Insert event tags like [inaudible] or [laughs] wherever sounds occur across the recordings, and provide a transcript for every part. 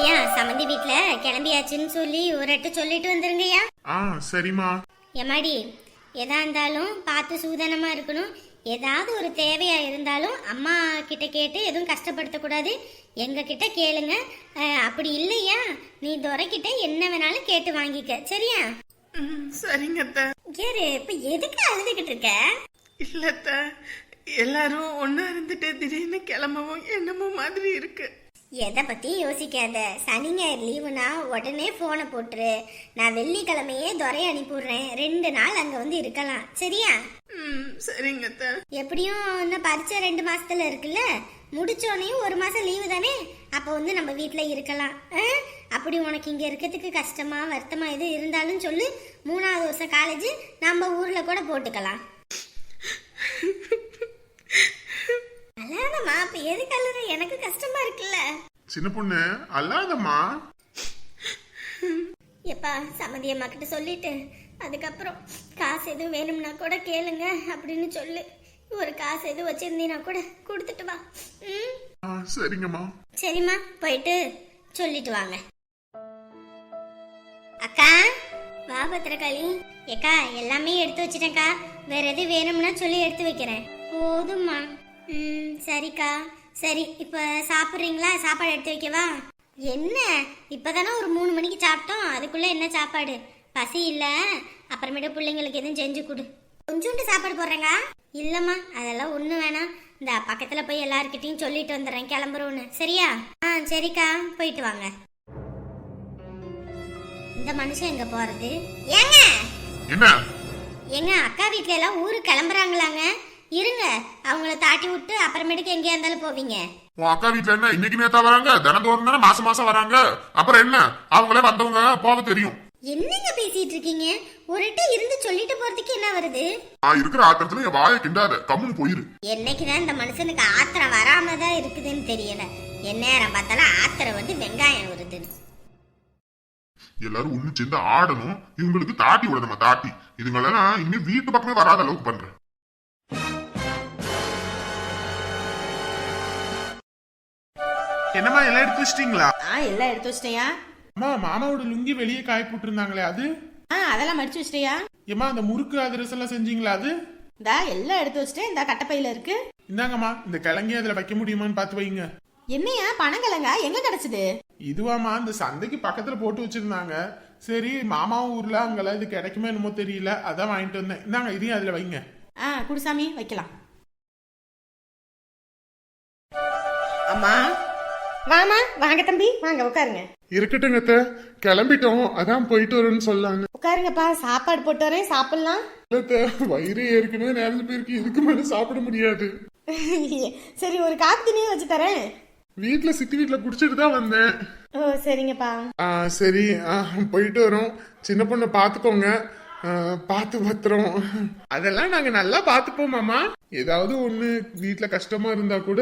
ஐயா சம்மந்தி வீட்ல கிளம்பியாச்சுன்னு சொல்லி ஒரு எட்டு சொல்லிட்டு வந்துருங்கய்யா. ஆ சரிம்மா. எம்மாடி எதா இருந்தாலும் பார்த்து சூதனமா இருக்கணும். ஏதாவது ஒரு தேவையா இருந்தாலும் அம்மா கிட்ட கேட்டு எதுவும் கஷ்டப்படுத்தக்கூடாது எங்க கிட்ட கேளுங்க. அஹ், அப்படி இல்லையா? நீ துரைக்கிட்ட என்ன வேணாலும் கேட்டு வாங்கிக்க. சரியா? ம், சரிங்க அத்தை. ஏறு இப்ப எதுக்கு அழுதுகிட்டு இருக்க? இல்ல அத்தை. எல்லாரும் ஒண்ணா இருந்துட்டு திடீர்னு கிளம்பவும் என்னமோ மாதிரி இருக்கு. எதை பத்தி யோசிக்காத? சனி ஞாயிறு லீவுனா உடனே போனை போட்டுரு. நான் வெள்ளிக்கிழமையே துறை அனுப்பிவிடுறேன். ரெண்டு நாள் அங்க வந்து இருக்கலாம். சரியா? ம் சரிங்க அத்தை. எப்படியும் இன்னும் பரீட்சை ரெண்டு மாசத்துல இருக்குல்ல? முடிச்சோனையும் ஒரு மாசம் லீவு தானே? அப்ப வந்து நம்ம வீட்ல இருக்கலாம். ஆ? அப்படி உனக்கு இங்க இருக்கிறதுக்கு கஷ்டமா வருத்தமா எது இருந்தாலும் சொல்லு. மூணாவது வருஷம் காலேஜ் நம்ம ஊர்ல கூட போட்டுக்கலாம். [laughs] அல்லாதம்மா அப்ப எதுக்கு அழுற எனக்கு கஷ்டமா இருக்குல்ல. சின்ன பொண்ணு அல்லாதம்மா. எப்பா சம்மதி அம்மா கிட்ட சொல்லிட்டு அதுக்கப்புறம் காசு எதுவும் வேணும்னா கூட கேளுங்க அப்படின்னு சொல்லு. ஒரு காசு எதுவும் வச்சிருந்தீனா கூட கொடுத்துட்டு வா. ம்? சரிங்கம்மா. சரிம்மா போயிட்டு சொல்லிட்டு வாங்க. அக்கா வா பத்திரகாளி. ஏக்கா எல்லாமே எடுத்து வச்சிட்டேன்க்கா. வேற எது வேணும்னா சொல்லி எடுத்து வைக்கிறேன். போதும்மா. ம் சரிக்கா. சரி இப்போ சாப்பிட்றீங்களா? சாப்பாடு எடுத்து வைக்கவா? என்ன? இப்போதானே ஒரு மூணு மணிக்கு சாப்பிட்டோம். அதுக்குள்ள என்ன சாப்பாடு? பசி இல்ல. அப்புறமேட்டு பிள்ளைங்களுக்கு எதுவும் செஞ்சு கொடு. கொஞ்சோண்டு சாப்பாடு போடுறேங்க. இல்லம்மா அதெல்லாம் ஒன்றும் வேணாம். இந்த பக்கத்தில் போய் எல்லார்கிட்டயும் சொல்லிட்டு வந்துடுறேன். கிளம்புறோன்னு. சரியா? ஆ சரிக்கா. போயிட்டு வாங்க. இந்த மனுஷன் எங்க போறது? ஏங்க! என்ன? எங்க அக்கா வீட்ல எல்லாம் ஊருக்கு கிளம்புறாங்களாங்க. இருங்க அவங்கள தாட்டி விட்டு அப்புறமேட்டுக்கு எங்கேயா இருந்தாலும் போவீங்க. உன் அக்கா வீட்ல என்ன இன்னைக்கு நேத்தா வராங்க? தினந்தோறும் தானே மாசம் மாசம் வராங்க? அப்புறம் என்ன? அவங்களே வந்தவங்க போக தெரியும். என்னங்க பேசிட்டு இருக்கீங்க? ஒரு இட்டம் இருந்து சொல்லிட்டு போறதுக்கு என்ன வருது? நான் இருக்கிற ஆத்திரத்துல என் வாயை கிண்டாத. கம்முன்னு போயிரு. என்னைக்குதான் இந்த மனுஷனுக்கு ஆத்திரம் வராம தான் இருக்குதுன்னு தெரியல. எந்நேரம் பார்த்தாலும் ஆத்திரம் வந்து வெங்காயம் வருது எல்லாரும் ஒண்ணு சேர்ந்து ஆடணும். இவங்களுக்கு தாட்டி விடணுமா தாட்டி? இதுங்களெல்லாம் இனிமே வீட்டு பக்கமே வராத அளவுக்கு பண்றேன். என்னம்மா எல்லாம் எடுத்து வச்சிட்டீங்களா? ஆ எல்லாம் எடுத்து வச்சிட்டியா அம்மா மாமாவோட லுங்கி வெளியே காய போட்டிருந்தாங்களே அது? ஆ அதெல்லாம் மடிச்சு வச்சிட்டியா? ஏம்மா அந்த முறுக்கு அதிரசம் எல்லாம் செஞ்சீங்களா அது? இந்தா எல்லாம் எடுத்து வச்சிட்டேன். இந்த கட்டப்பையில இருக்கு. இந்தாங்கம்மா இந்த கிழங்கி அதுல வைக்க முடியுமான்னு பார்த்து வைங்க. என்னையா பனங்கிழங்கா எங்க கிடைச்சது? இதுவாம்மா இந்த சந்தைக்கு பக்கத்துல போட்டு வச்சிருந்தாங்க. சரி மாமாவும் ஊர்ல அங்கெல்லாம் இது கிடைக்குமே என்னமோ தெரியல. அதான் வாங்கிட்டு வந்தேன். இந்தாங்க இதையும் அதுல வைங்க. ஆ குடுசாமி வைக்கலாம். அம்மா வாமா வாங்க தம்பி வாங்க உட்காருங்க. இருக்கட்டுங்க அத்தை. கிளம்பிட்டோம். அதான் போயிட்டு வரேன்னு சொல்லாங்க. உட்காருங்கப்பா சாப்பாடு போட்டு வரேன் சாப்பிடலாம். வயிறு ஏற்கனவே நேரத்து போயிருக்கு. இதுக்கு மேல சாப்பிட முடியாது. சரி ஒரு காப்பி தண்ணியும் வச்சு தரேன். வீட்டுல சித்தி வீட்டுல குடிச்சிட்டு தான் வந்தேன். ஓ சரிங்கப்பா. ஆ சரி. போயிட்டு வரோம். சின்ன பொண்ணை பாத்துக்கோங்க பார்த்து பத்திரம். அதெல்லாம் நாங்க நல்லா பாத்துப்போம் மாமா. ஏதாவது ஒண்ணு வீட்ல கஷ்டமா இருந்தா கூட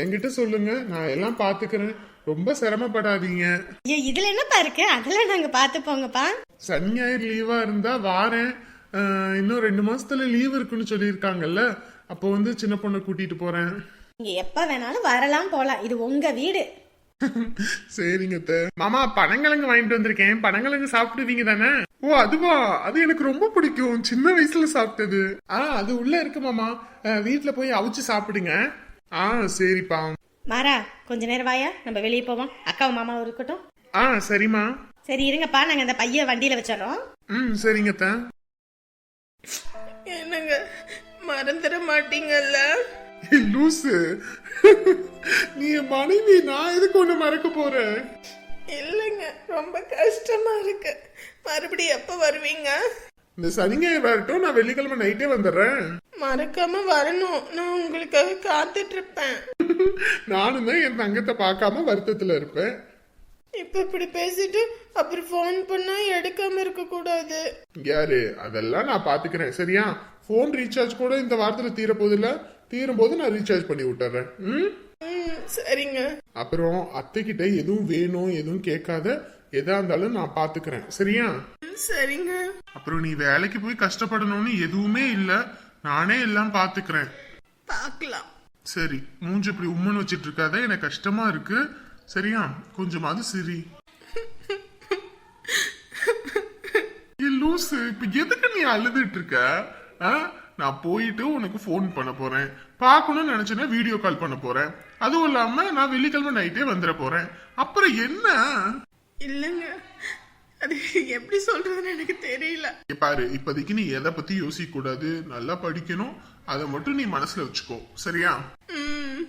என்கிட்ட சொல்லுங்க. நான் எல்லாம் பாத்துக்கிறேன். ரொம்ப சிரமப்படாதீங்க. ஐயோ இதுல என்னப்பா இருக்கு? அதெல்லாம் நாங்க பார்த்து போங்கப்பா சனி ஞாயிறு லீவா இருந்தா வாரேன். இன்னும் ரெண்டு மாசத்துல லீவ் இருக்குன்னு சொல்லியிருக்காங்கல்ல அப்போ வந்து சின்ன பொண்ணை கூட்டிட்டு போறேன். நீங்க எப்ப வேணாலும் வரலாம் போலாம். இது உங்க வீடு. சரிங்க அத்தை. மாமா பனங்கிழங்கு வாங்கிட்டு வந்திருக்கேன். பனங்கிழங்கு சாப்பிடுவீங்க தானே? ஓ அதுவா? அது எனக்கு ரொம்ப பிடிக்கும். சின்ன வயசுல சாப்பிட்டது. ஆ அது உள்ள இருக்கு மாமா. வீட்ல போய் அவிச்சு சாப்பிடுங்க. ஆ சரிப்பா. மாறா கொஞ்ச நேரம் வாயா. நம்ம வெளியே போவோம். அக்காவும் மாமாவும் இருக்கட்டும். ஆ சரிம்மா. சரி இருங்கப்பா. நாங்க அந்த பைய வண்டியில வச்சிடறோம். ம் சரிங்க அத்தை. என்னங்க மறந்துட மாட்டீங்கல்ல? லூசு. நீ என் மனைவி நான் எதுக்கு ஒண்ணு மறக்க போறேன்? இல்லைங்க ரொம்ப கஷ்டமா இருக்கு. மறுபடியும் எப்ப வருவீங்க? இந்த சனிஞாயிறு வரட்டும் நான் வெள்ளிக்கிழமை நைட்டே வந்துடுறேன். மறக்காம வரணும். நான் உங்களுக்காக காத்துட்டு இருப்பேன் நானும் தான் என் தங்கத்தை பார்க்காம வருத்தத்துல இருப்பேன். இப்ப இப்படி பேசிட்டு அப்புறம் ஃபோன் பண்ணா எடுக்காம இருக்க கூடாது யாரு? அதெல்லாம் நான் பாத்துக்கிறேன் சரியா? போன் ரீசார்ஜ் கூட இந்த வாரத்துல தீர போதில்ல தீரும் போது நான் ரீசார்ஜ் பண்ணி விட்டுறேன். ம்? சரிங்க. அப்புறம் அத்தை கிட்ட எதுவும் வேணும் எதுவும் கேட்காத எதா இருந்தாலும் நான் பாத்துக்கிறேன். சரியா? சரிங்க. அப்புறம் நீ வேலைக்கு போய் கஷ்டப்படணும்னு எதுவுமே இல்ல. நானே எல்லாம் பாத்துக்கிறேன். பார்க்கலாம் சரி மூஞ்சி இப்படி உம்முன்னு வச்சிட்டு இருக்காத எனக்கு கஷ்டமா இருக்கு. சரியா? கொஞ்சமாவது சிரி. [laughs] ஏய், லூசு இப்ப எதுக்கு நீ அழுதுட்டு இருக்க? ஆ? நான் போயிட்டு உனக்கு ஃபோன் பண்ண போறேன். பார்க்கணும்னு நினைச்சேன்னா வீடியோ கால் பண்ண போறேன். அதுவும் இல்லாம நான் வெள்ளிக்கிழமை நைட்டே வந்துட போறேன். அப்புறம் என்ன? இல்லைங்க. அது எப்படி சொல்றதுன்னு எனக்கு தெரியல. பாரு இப்போதைக்கு நீ எதை பத்தி யோசிக்க கூடாது நல்லா படிக்கணும். அதை மட்டும் நீ மனசுல வச்சுக்கோ. சரியா? ம்.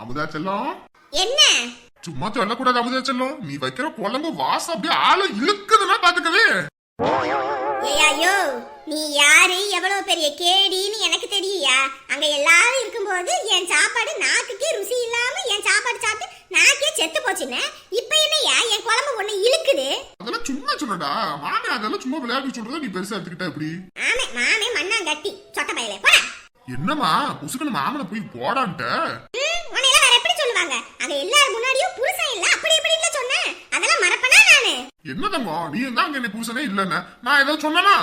அமுதா செல்லம்? என்ன? சும்மா சொல்லக்கூடாது அமுதா செல்லம். நீ வைக்கிற குழம்பு வாசம் அப்படியே ஆள இழுக்குதுன்னா பாத்துக்கவே. ஐயோ நீ யாரு? எவ்வளவு பெரிய கேடின்னு எனக்கு தெரியுயா? அங்க எல்லாரும் இருக்கும்போது என் சாப்பாடு நாக்குக்கே ருசி இல்லாம என் சாப்பாடு சாப்பிட்டு நாக்கே செத்து போச்சுன்னு? இப்ப என்னய்யா? என் குழம்பு ஒண்ணு இழுக்குது. அதெல்லாம் சும்மா சொல்லடா. மாமே அதெல்லாம் சும்மா விளையாட்டு சொல்றத நீ பெருசா எடுத்துக்கிட்ட எப்படி? ஆமே மாமே மண்ணாங்கட்டி. சொட்ட பயலே. போடா. என்னம்மா புசுக்கன மாமனை போய் போடான்ட்ட? என்ன தங்கம்? நீ தான் அங்க என்ன புருஷனே இல்லன்னு. நான் ஏதோ சொன்னனா?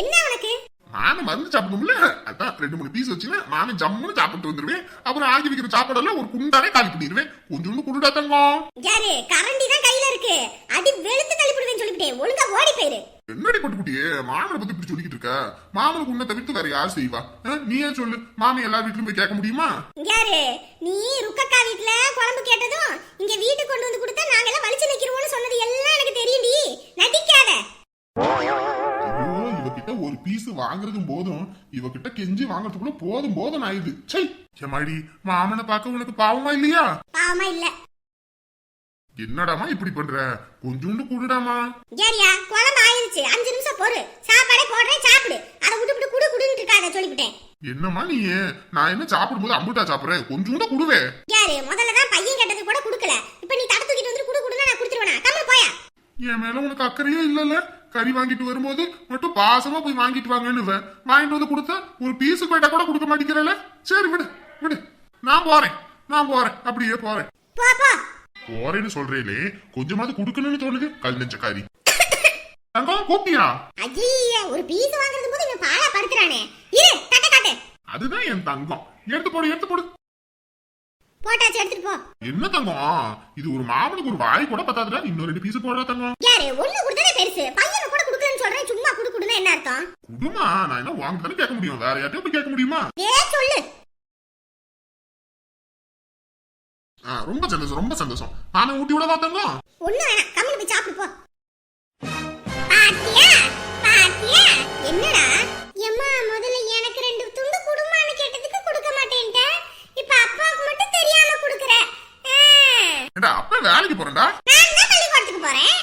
என்ன உனக்கு? மாமன் மருந்து சாப்பிடணும்ல? அதான் ரெண்டு மூணு பீஸ் வச்சுன்னா மாமன் ஜம்முன்னு சாப்பிட்டு வந்துருவேன். அப்புறம் ஆகி வைக்கிற சாப்பாடெல்லாம் ஒரு குண்டானே காலி பண்ணிடுவேன் கொஞ்சோண்டு குடுடா தங்கம். யாரு? கரண்டி தான் கையில இருக்கு. அடி வெளுத்து தள்ளிவிடுவேன்னு சொல்லிவிட்டேன் ஒழுங்கா ஓடி போயிரு. என்னடி பட்டுக்குட்டியே? மாமனை பத்தி இப்படி சொல்லிக்கிட்டு இருக்க? மாமனுக்கு உன்னை தவிர்த்து வேற யார் செய்வா? நீயே சொல்லு. மாமன் எல்லா வீட்லயும் போய் கேட்க முடியுமா? யாரு? நீ வாங்குறதுக்குள்ள போதும் போதும் ஆயுது சை ஏமாடி மாமனை பார்க்க உனக்கு பாவமா இல்லையா? பாவமா இல்ல. என்னடாமா இப்படி பண்ற? கொஞ்சோண்டு குடுடாமா? யாரியா குழம்பு ஆயிருச்சு. அஞ்சு நிமிஷம் பொறு. சாப்பாடே போடுறேன் சாப்பிடு. அதை விட்டு விட்டு குடு குடுன்னு இருக்காத சொல்லிவிட்டேன் என்னம்மா நீ? நான் என்ன சாப்பிடும்போது அம்புட்டா சாப்பிடுறேன் கொஞ்சோண்டு குடுவே. யாரு? முதல்ல தான் பையன் கேட்டது கூட கொடுக்கல. இப்ப நீ தட தூக்கிட்டு வந்து குடு குடுன்னா நான் கொடுத்துருவேனா? கம்மி போயா. என் மேல உனக்கு அக்கறையே இல்லல்ல. கறி வாங்கிட்டு வரும்போது மட்டும் பாசமா போய் வாங்கிட்டு வாங்கன்னு வாங்கிட்டு வந்து கொடுத்தா ஒரு பீஸ் போயிட்டா கூட கொடுக்க மாட்டேங்கிறல சரி விடு விடு. நான் போறேன் நான் போறேன். அப்படியே போறேன். போறேன்னு சொல்றேலே கொஞ்சமாவது கொடுக்கணும்னு தோணுது. கல் நெஞ்ச காரி தங்கம் கூப்பிட்டியா ஐயா ஒரு பீஸ் வாங்குறது போது இவன் பாலா படுத்துறானே. இரு தட்ட காட்டு அதுதான் என் தங்கம். எடுத்து போடு எடுத்து போடு. போட்டாச்சு எடுத்துட்டு போ. என்ன தங்கம்? இது ஒரு மாமனுக்கு ஒரு வாய் கூட பத்தாதுடா. இன்னும் ரெண்டு பீஸ் போடுறா தங்கம். யாரு? ஒண்ணு கொடுத்ததே பெருசு. பையனை கூட கொடுக்கலன்னு சொல்றேன். சும்மா குடு குடுன்னா என்ன அர்த்தம்? குடுமா? நான் என்ன வாங்க கேட்க முடியும். வேற யார்ட்டையும் போய் கேட்க முடியுமா? ஏ சொல்லு. ரொம்ப சந்தோஷம் ரொம்ப சந்தோஷம். நானே ஊட்டி விடவா தங்கம்? ஒண்ணு வேணாம். கம்முனு போய் சாப்பிடு போ. பாத்தியா? பாத்தியா? என்னடா? எம்மா முதல்ல எனக்கு ரெண்டு துண்டு குடுமான்னு கேட்டதுக்கு கொடுக்க மாட்டேன்ட்ட இப்ப அப்பாவுக்கு மட்டும் தெரியாம குடுக்குற. ஏண்டா அப்ப வேலைக்கு போறேன்டா. நான் தான் பள்ளிக்கூடத்துக்கு போறேன்.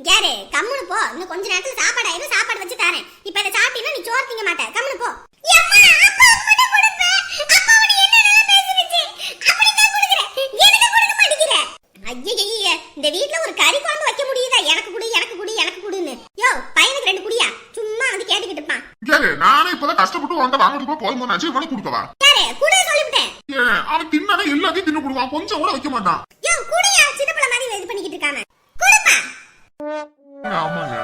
யாரு? கம்முனு போ. இன்னும் கொஞ்ச நேரத்துல சாப்பாடு ஆயிரும். சாப்பாடு வச்சு தரேன். இப்ப இதை சாப்பிட்டீங்கன்னா நீ சோறு திங்க மாட்ட. கம்முனு போ. ஐயையையே, இந்த வீட்ல ஒரு கறி குழம்பு வைக்க முடியுதா? எனக்கு குடு எனக்கு குடு எனக்கு குடுன்னு. யோ பையனுக்கு ரெண்டு குடியா? சும்மா வந்து கேட்டுக்கிட்டு இருப்பான். நானே இப்பதான் கஷ்டப்பட்டு வந்த வாங்கிட்டு போதும் ஆச்சு இவனுக்கு கொடுக்கவா? குடு சொல்லிவிட்டேன் ஏன் அவன் தின்னாதான் எல்லாத்தையும் தின்னு கொடுவான் கொஞ்சம் கூட வைக்க மாட்டான் யோ குடியா சின்ன பிள்ளை மாதிரி இது பண்ணிக்கிட்டு இருக்காம. குடுப்பா. ஆமாங்க.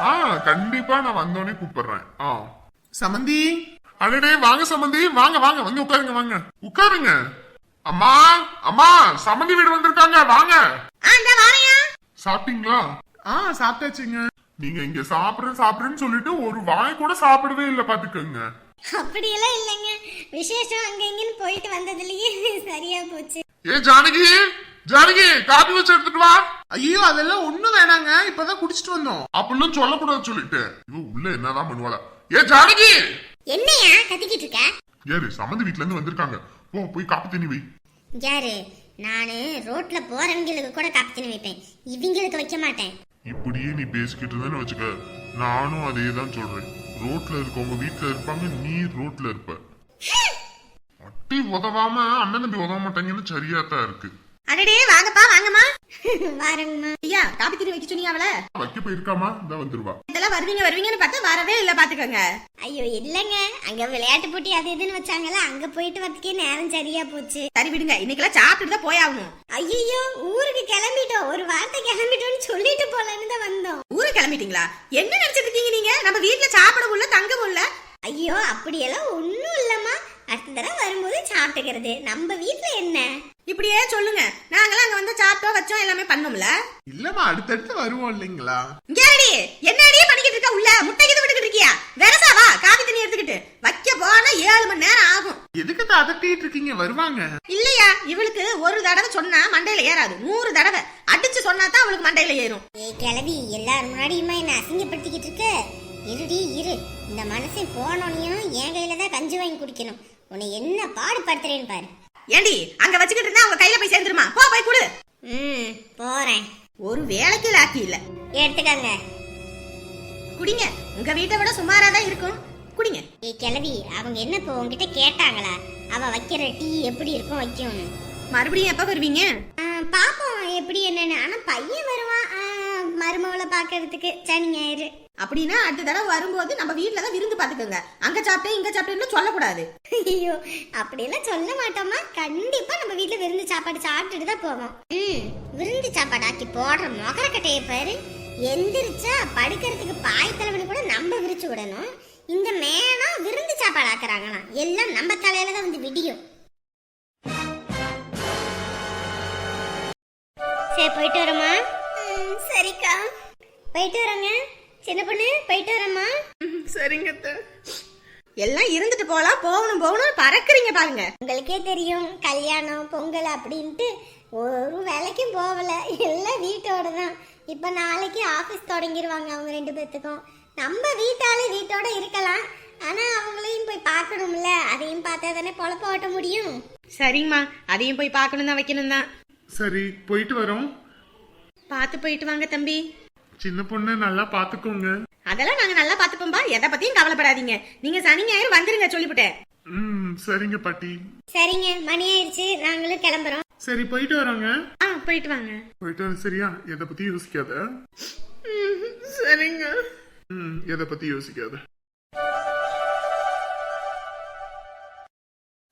ஆ கண்டிப்பா நான் வந்தோடனே கூப்பிடுறேன். ஆ. சமந்தி? அடடே வாங்க சம்பந்தி வாங்க வாங்க. வந்து உட்காருங்க வாங்க. உட்காருங்க. அம்மா அம்மா சம்மந்தி வீடு வந்திருக்காங்க. வாங்க. சாப்பிட்டீங்களா? ஆ சாப்பிட்டாச்சுங்க. நீங்க இங்க சாப்பிடுறேன் சாப்பிடுறேன்னு சொல்லிட்டு ஒரு வாய் கூட சாப்பிடவே இல்லை பாத்துக்கோங்க. அப்படியெல்லாம் இல்லைங்க. விசேஷம் அங்க இங்கன்னு போயிட்டு வந்ததுலயே சரியா போச்சு. ஏ ஜானகி? ஜானகி காபி வச்சு எடுத்துட்டு வா. ஐயோ அதெல்லாம் ஒண்ணும் வேணாங்க. இப்பதான் குடிச்சிட்டு வந்தோம். அப்படிலாம் சொல்லக்கூடாது சொல்லிட்டு. இவ உள்ள என்னதான் பண்ணுவாளா? ஏ ஜானகி! என்னையா கத்திக்கிட்டு இருக்க? ஏறு சம்மந்தி வீட்ல இருந்து வந்திருக்காங்க. போ போய் காப்பி தண்ணி வை. யாரு? நானு ரோட்ல போறவங்களுக்கு கூட காப்பித்தின்னு வைப்பேன். இவங்களுக்கு வைக்க மாட்டேன். இப்படியே நீ பேசிக்கிட்டு இருந்தேன்னு வச்சுக்க நானும் அதே தான் சொல்றேன். ரோட்ல இருக்கவங்க வீட்ல இருப்பாங்க நீ ரோட்ல இருப்ப. அட்டி உதவாம அண்ணன் தம்பி உதவ மாட்டாங்கன்னு சரியா தான் இருக்கு. அடடே வாங்கப்பா வாங்கம்மா. [laughs] வாரங்கம்மா. ஐயா காப்பி தண்ணி வைக்க சொன்னீங்க அவள? வைக்க போயிருக்காமா? இந்த வந்துருவா. இதெல்லாம் வருவீங்க வருவீங்கன்னு பார்த்தா வரவே இல்லை பாத்துக்கோங்க ஐயோ இல்லைங்க. அங்க விளையாட்டு போட்டி அது இதுன்னு வச்சாங்கல்ல அங்க போயிட்டு வரதுக்கே நேரம் சரியா போச்சு. சரி விடுங்க இன்னைக்கெல்லாம் சாப்பிட்டுட்டு தான் போயாகணும். ஐயோ ஊருக்கு கிளம்பிட்டோம். ஒரு வார்த்தை கிளம்பிட்டோம்னு சொல்லிட்டு போலன்னு தான் வந்தோம். ஊருக்கு கிளம்பிட்டீங்களா? என்ன நினைச்சிட்டு இருக்கீங்க நீங்க? நம்ம வீட்டுல சாப்பிடவும் இல்ல தங்கவும் இல்ல ஐயோ அப்படியெல்லாம் ஒன்றும் இல்லைம்மா. அடுத்த தடவை வரும்போது சாப்பிட்டுக்கிறது. நம்ம வீட்டில் என்ன? இப்படியே சொல்லுங்க. நாங்களாம் அங்க வந்து சாப்பிட்டோம் வச்சோம் எல்லாமே பண்ணோம்ல இல்லம்மா அடுத்தடுத்து வருவோம் இல்லைங்களா? இங்கேடி என்னடியே பண்ணிக்கிட்டு இருக்க உள்ள? முட்டை இது விட்டுக்கிட்டு இருக்கியா? வெரசா வா காபி தண்ணி எடுத்துக்கிட்டு. வைக்க போனா ஏழு மணி நேரம் ஆகும். எதுக்கு அதட்டிட்டு இருக்கீங்க? வருவாங்க. இல்லையா? இவளுக்கு ஒரு தடவை சொன்னா மண்டையில ஏறாது. நூறு தடவை. அடிச்சு சொன்னா தான் அவளுக்கு மண்டையில ஏறும். ஏய் கிளவி எல்லாரும் முன்னாடியுமா என்ன அசிங்கப்படுத்திக்கிட்டு இருக்க? இருடி இரு. இந்த மனசை போனோனையும் என் கையில தான் கஞ்சி வாங்கி குடிக்கணும். உன்னை என்ன பாடுபடுத்துறேன்னு பாரு. ஏண்டி அங்க வச்சுக்கிட்டு இருந்தா அவங்க கையில போய் சேர்ந்துருமா? போ போய் கொடு. ம் போறேன். ஒரு வேலைக்கு லாக்கி இல்ல. எடுத்துக்கங்க. குடிங்க. உங்க வீட்டை விட சுமாரா தான் இருக்கும். குடிங்க. ஏய் கிளவி அவங்க என்ன இப்போ உங்ககிட்ட கேட்டாங்களா? அவ வைக்கிற டீ எப்படி இருக்கும் வைக்கும்னு? மறுபடியும் எப்ப வருவீங்க? பாப்போம் எப்படி என்னன்னு. ஆனா பையன் வருவான் ஆ, மருமவளை பார்க்கறதுக்கு சனி ஞாயிறு. அப்படின்னா அடுத்த தடவை வரும்போது நம்ம வீட்ல தான் விருந்து பாத்துக்கோங்க அங்க சாப்பிட்டேன் இங்க சாப்பிட்டேன்னு சொல்லக்கூடாது. ஐயோ அப்படியெல்லாம் சொல்ல மாட்டோமா? கண்டிப்பா நம்ம வீட்ல விருந்து சாப்பாடு சாப்பிட்டுட்டு தான் போவோம். ம். விருந்து சாப்பாடு ஆக்கி போடுற மொகரக்கட்டைய பாரு. எந்திரிச்சா படுக்கிறதுக்கு பாய் தலைவனு கூட நம்ம விரிச்சு விடணும். இந்த மேனம் விருந்து சாப்பாடு ஆக்குறாங்களாம் எல்லாம் நம்ம தலையில தான் வந்து விடியும். சரி போயிட்டு வரோமா சரிக்கா. போயிட்டு வரோங்க. சின்ன பொண்ணு போயிட்டு வரோமா ம், சரிங்க எல்லாம் இருந்துட்டு போலாம் போகணும் போகணும் பறக்குறீங்க பாருங்க. உங்களுக்கே தெரியும் கல்யாணம் பொங்கல் அப்படின்ட்டு ஒரு வேலைக்கும் போகல. எல்லாம் வீட்டோட தான் இப்போ நாளைக்கு ஆஃபீஸ் தொடங்கிடுவாங்க அவங்க ரெண்டு பேர்த்துக்கும் நம்ம வீட்டாலே வீட்டோட இருக்கலாம். ஆனால் அவங்களையும் போய் பார்க்கணும்ல. அதையும் பார்த்தா தானே பொழப்ப ஓட்ட முடியும். சரிங்கம்மா அதையும் போய் பார்க்கணும் தான் வைக்கணும் தான் சரி போயிட்டு வரோம். பார்த்து போயிட்டு வாங்க தம்பி. சின்ன பொண்ணு நல்லா பாத்துக்கோங்க அதெல்லாம் நாங்க நல்லா பார்த்துப்போம்பா. எதை பத்தியும் கவலைப்படாதீங்க. நீங்க சனி ஞாயிறு வந்துருங்க சொல்லிவிட்டேன். ம் சரிங்க பாட்டி. சரிங்க மணி ஆயிடுச்சு. நாங்களும் கிளம்புறோம். சரி போயிட்டு வரோங்க. ஆ போயிட்டு வாங்க. போயிட்டு வரோம் சரியா? எதை பத்தி யோசிக்காத. ம், சரிங்க. ம் எதை பத்தி யோசிக்காத.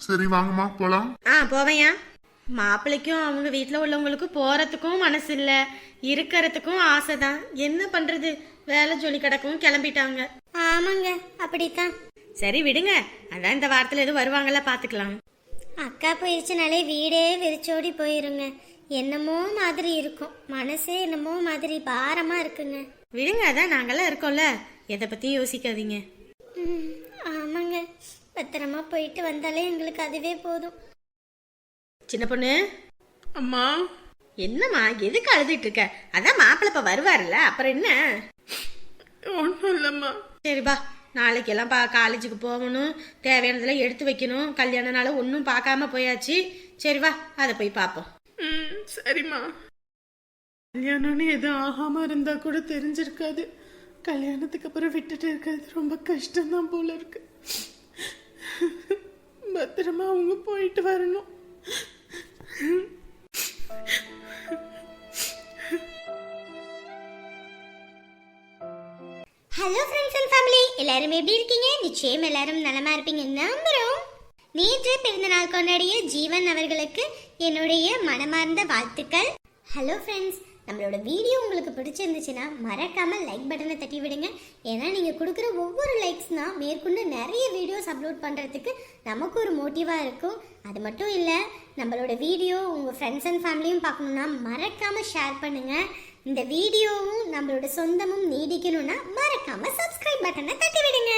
சரி வாங்கம்மா போலாம். ஆ போவையா? மாப்பிள்ளைக்கும் அவங்க வீட்டில் உள்ளவங்களுக்கும் போறதுக்கும் மனசு இல்லை இருக்கிறதுக்கும் ஆசை தான் என்ன பண்றது? வேலை ஜொலி கிடக்கும் கிளம்பிட்டாங்க. ஆமாங்க அப்படித்தான். சரி விடுங்க. அதான் இந்த வாரத்தில் எதுவும் வருவாங்கல்ல பார்த்துக்கலாம் அக்கா போயிடுச்சுனாலே வீடே வெறிச்சோடி போயிருங்க. என்னமோ மாதிரி இருக்கும். மனசே என்னமோ மாதிரி பாரமா இருக்குங்க. விடுங்க அதான் நாங்கெல்லாம் இருக்கோம்ல. எதை பற்றியும் யோசிக்காதீங்க. ஆமாங்க. பத்திரமா போயிட்டு வந்தாலே எங்களுக்கு அதுவே போதும். சின்ன பொண்ணு? அம்மா. என்னம்மா எதுக்கு அழுதுட்டு இருக்க அதான் மாப்பிள்ளை இப்ப வருவாருல்ல அப்புறம் என்ன? ஒன்றும் இல்லைம்மா சரி பா நாளைக்கு எல்லாம் பா காலேஜுக்கு போகணும் தேவையானதெல்லாம் எடுத்து வைக்கணும் கல்யாண நாள் ஒன்றும் பார்க்காம போயாச்சு. சரி வா அதை போய் பார்ப்போம். ம் சரிம்மா. கல்யாணம்னு எதுவும் ஆகாம இருந்தா கூட தெரிஞ்சிருக்காது. கல்யாணத்துக்கு அப்புறம் விட்டுட்டு இருக்கிறது ரொம்ப கஷ்டம்தான் போல இருக்கு. பத்திரமா அவங்க போயிட்டு வரணும். ஹலோ ஃப்ரெண்ட்ஸ் அண்ட் ஃபேமிலி எல்லாரும் எப்படி இருக்கீங்க? நிச்சயம் எல்லாரும் நலமா இருப்பீங்க. நம்புறோம். நேற்று பிறந்தநாள் கொண்டாடிய ஜீவன் அவர்களுக்கு என்னுடைய மனமார்ந்த வாழ்த்துக்கள். ஹலோ ஃப்ரெண்ட்ஸ் நம்மளோட வீடியோ உங்களுக்கு பிடிச்சிருந்துச்சுன்னா மறக்காமல் லைக் பட்டனை தட்டி விடுங்க. ஏன்னா நீங்கள் கொடுக்குற ஒவ்வொரு லைக்ஸ்னால் மேற்கொண்டு நிறைய வீடியோஸ் அப்லோட் பண்ணுறதுக்கு நமக்கு ஒரு மோட்டிவாக இருக்கும். அது மட்டும் இல்லை நம்மளோட வீடியோ உங்கள் ஃப்ரெண்ட்ஸ் அண்ட் ஃபேமிலியும் பார்க்கணுன்னா மறக்காமல் ஷேர் பண்ணுங்கள் இந்த வீடியோவும் நம்மளோட சொந்தமும் நீடிக்கணும்னா மறக்காமல் சப்ஸ்கிரைப் பட்டனை தட்டி விடுங்க.